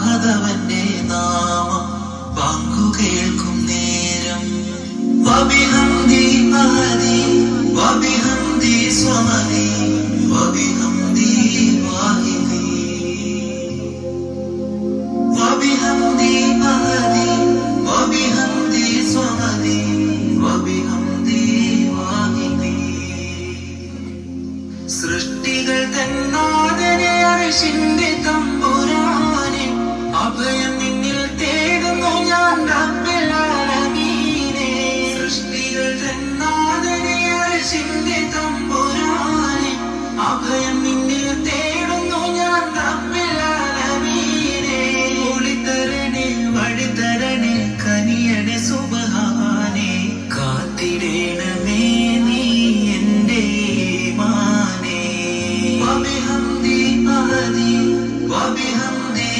മാധവന്റെ നാമം വാക്കു കേൾക്കും നേരം വബിഹന്തി മഹതി വബിഹന്തി സ്വമതി വബിഹന്തി വാഹിനി വബിഹന്തി മഹതി വബിഹന്തി സ്വമതി വബിഹന്തി വാഹിനി സൃഷ്ടികൾ തന്നാദനെ അറിശിന്റെ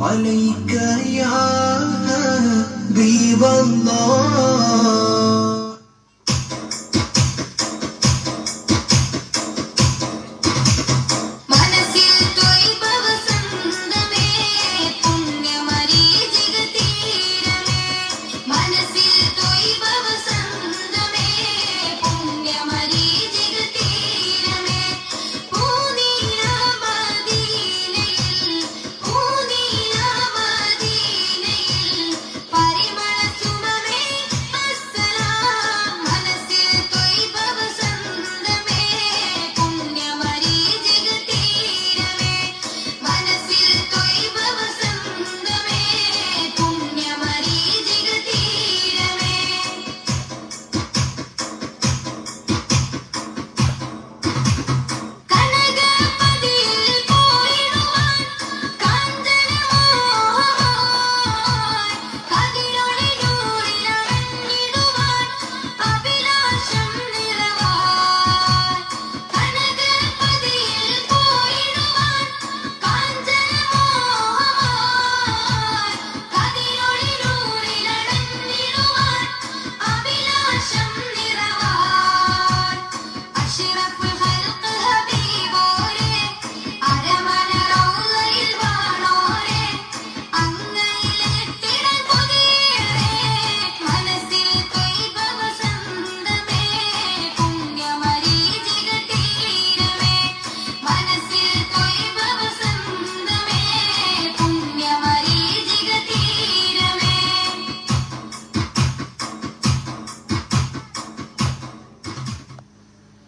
عليك يا حبيب الله